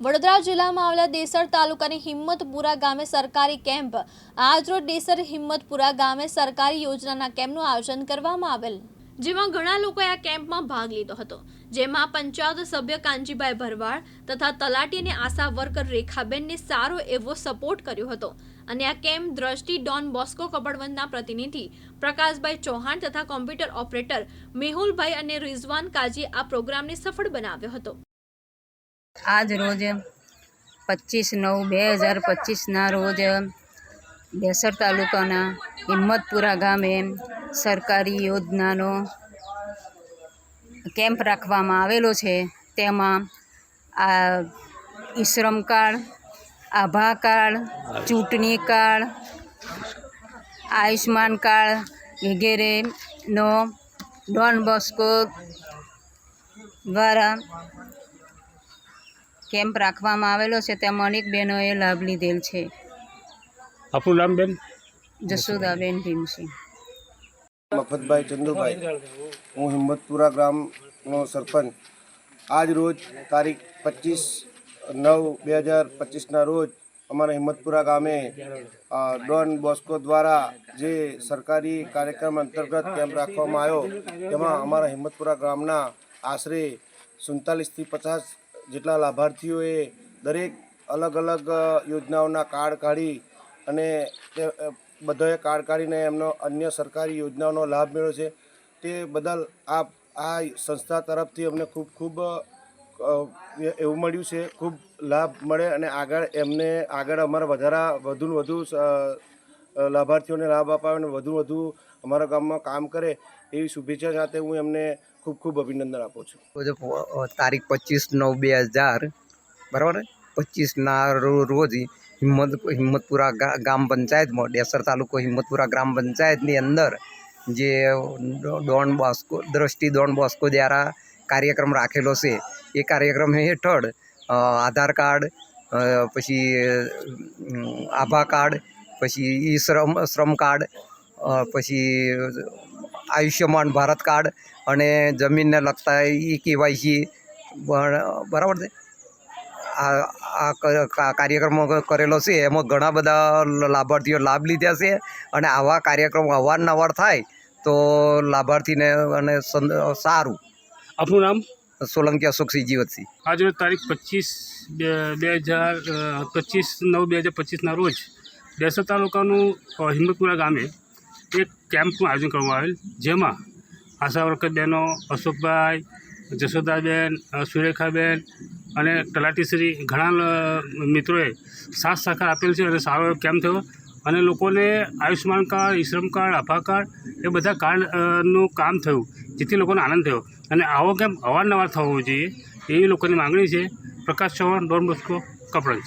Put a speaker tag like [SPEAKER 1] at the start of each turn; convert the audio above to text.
[SPEAKER 1] વડોદરા જિલ્લામાં આવેલા દેસર તાલુકાની હિંમતપુરા ગામે સરકારી કેમ્પ. આજરોજ દેસર હિંમતપુરા ગામે સરકારી યોજનાના કેમ્પનું આયોજન કરવામાં આવેલ. જેમાં ઘણા લોકોએ આ કેમ્પમાં ભાગ લીધો હતો. જેમાં પંચાયત સભ્ય કાંજીભાઈ ભરવાડ તથા તલાટી અને આશા વર્કર રેખાબેનને સારો એવો સપોર્ટ કર્યો હતો. અને આ કેમ્પ દ્રષ્ટિ ડોન બોસ્કો કપડવંતના પ્રતિનિધિ પ્રકાશભાઈ ચૌહાણ તથા કોમ્પ્યુટર ઓપરેટર મેહુલભાઈ અને રિઝવાન કાજી આ પ્રોગ્રામને સફળ બનાવ્યો હતો.
[SPEAKER 2] આજ રોજ પચીસ નવ બે હજાર પચીસના રોજ બેસર તાલુકાના હિંમતપુરા ગામે સરકારી યોજનાનો કેમ્પ રાખવામાં આવેલો છે. તેમાં આ ઈશ્રમ કાર્ડ, આભા કાર્ડ, ચૂંટણી કાર્ડ આયુષ્માન કાર્ડ વગેરેનો ડોન બોસ્કો દ્વારા કેમ્પ રાખવામાં આવેલો છે તેમાં અનેક બહેનોએ લાભ લીધેલ છે.
[SPEAKER 3] આપણું નામ બેન?
[SPEAKER 2] જસોદાબેન ભીમસિંહ.
[SPEAKER 4] મફતભાઈ ચંદુભાઈ. હું હિંમતપુરા ગ્રામનો સરપંચ. આજ રોજ તારીખ પચીસ નવ બે હજાર પચીસના રોજ અમારા હિંમતપુરા ગામે ડોન બોસ્કો દ્વારા જે સરકારી કાર્યક્રમ અંતર્ગત કેમ્પ રાખવામાં આવ્યો તેમાં અમારા હિંમતપુરા ગામના આશરે સુડતાલીસથી પચાસ જેટલા લાભાર્થીઓએ દરેક અલગ અલગ યોજનાઓના કાર્ડ કાઢી અને તે બધાએ કાર્ડ કાઢીને એમનો અન્ય સરકારી યોજનાઓનો લાભ મેળવ્યો છે. તે બદલ આ આ સંસ્થા તરફથી અમને ખૂબ ખૂબ એવું મળ્યું છે. ખૂબ લાભ મળે અને આગળ એમને આગળ અમારા વધારા વધુને વધુ લાભાર્થીઓને લાભ અપાવે અને વધુ વધુ અમારા ગામમાં કામ કરે એવી શુભેચ્છા સાથે હું એમને ખૂબ ખૂબ અભિનંદન આપું છું.
[SPEAKER 5] તારીખ પચીસ નવ બે હજાર, બરાબર? પચીસના રોજ હિંમત, હિંમતપુરા ગ્રામ પંચાયતમાં, ડેસર તાલુકો હિંમતપુરા ગ્રામ પંચાયતની અંદર જે Don Bosco, Drishti Don Bosco દ્વારા કાર્યક્રમ રાખેલો છે. એ કાર્યક્રમ હેઠળ આધાર કાર્ડ પછી આભા કાર્ડ પછી ઈ શ્રમ શ્રમ કાર્ડ પછી આયુષ્યમાન ભારત કાર્ડ અને જમીનને લગતા ઈ કેવાયસી બરાબર છે? આ આ કાર્યક્રમ કરેલો છે. એમાં ઘણા બધા લાભાર્થીઓ લાભ લીધા છે અને આવા કાર્યક્રમો અવારનવાર થાય તો લાભાર્થીને અને સારું.
[SPEAKER 3] આપણું નામ?
[SPEAKER 5] સોલંકી અશોકસિંહ જીવતસિંહ.
[SPEAKER 3] આજે તારીખ પચીસ બે બે હજાર પચીસ નવ બે હજાર પચીસના રોજ દેસર તાલુકાનું હિંમતપુરા ગામે એક કેમ્પનું આયોજન કરવામાં આવેલ, જેમાં આશા વર્કરબહેનો અશોકભાઈ, જશોદાબેન સુરેખાબેન અને તલાટીશ્રી ઘણા મિત્રોએ સાથ સહકાર આપેલ છે અને સારો કેમ્પ થયો. અને લોકોને Ayushman card, eShram card, Abha card એ બધા કાર્ડનું કામ થયું, જેથી લોકોને આનંદ થયો. અને આવો કેમ્પ અવારનવાર થવો જોઈએ એવી લોકોની માંગણી છે. Prakash Chauhan Don Bosco Kapadvanj.